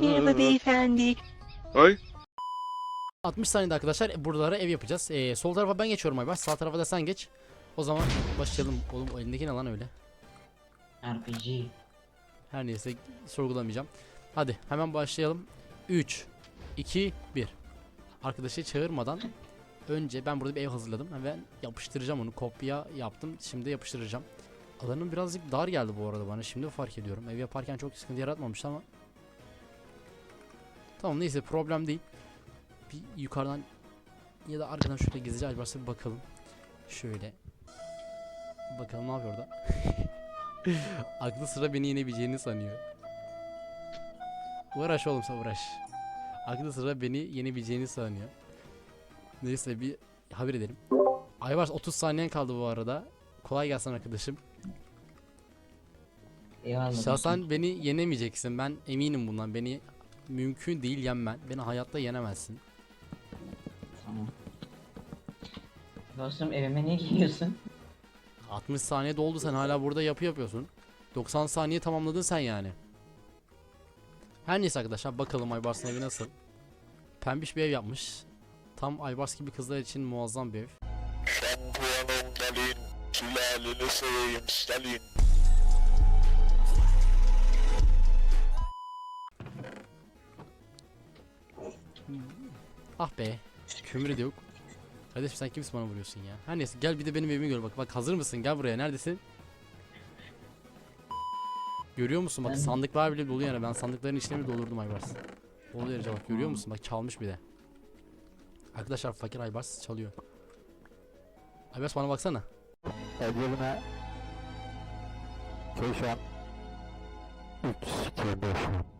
Merhaba beyefendi. Ay. 60 saniyede arkadaşlar buralara ev yapacağız. Ee, sol tarafa ben geçiyorum Aybars. Sağ tarafa da sen geç. O zaman başlayalım. Oğlum o elindeki ne lan öyle? RPG. Her neyse sorgulamayacağım. Hadi hemen başlayalım. 3 2 1 Arkadaşı çağırmadan önce ben burada bir ev hazırladım. Hemen yapıştıracağım onu. Kopya yaptım. Şimdi yapıştıracağım. Alanım birazcık dar geldi bu arada bana. Şimdi fark ediyorum. Ev yaparken çok sıkıntı yaratmamıştı ama. Tamam neyse problem değil. Bir yukarıdan ya da arkadan şöyle gizlice Albars'a bir bakalım. Şöyle. Bakalım ne yapıyor orada. Aklı sıra beni yenebileceğini sanıyor. Uğraş oğlum sen uğraş. Aklı sıra beni yenebileceğini sanıyor. Neyse bir haber edelim. Aybars 30 saniyen kaldı bu arada. Kolay gelsin arkadaşım. Eyvallah. Şahsen beni yenemeyeceksin. Ben eminim bundan. Beni mümkün değil yenmen. Beni hayatta yenemezsin. Tamam. Dostum evime ne giyiyorsun? 60 saniye doldu sen hala burada yapı yapıyorsun. 90 saniye tamamladın sen yani. Her neyse arkadaşlar bakalım Aybars'ın evi nasıl. Pembiş bir ev yapmış. Tam Aybars gibi kızlar için muazzam bir ev. Sülaleni seveyim Stalin. Ah be. Kömürü de yok. Kardeşim sen kimsin bana vuruyorsun ya? Her neyse gel bir de benim evimi gör bak. Bak hazır mısın? Gel buraya. Neredesin? Görüyor musun? Bak sandıklar bile dolu yani. Ben sandıkların içine bile doldurdum Aybars. O derece bak görüyor musun? Bak çalmış bir de. Arkadaşlar fakir Aybars çalıyor. Aybars bana baksana. Evlerime köy şu an 3 2 5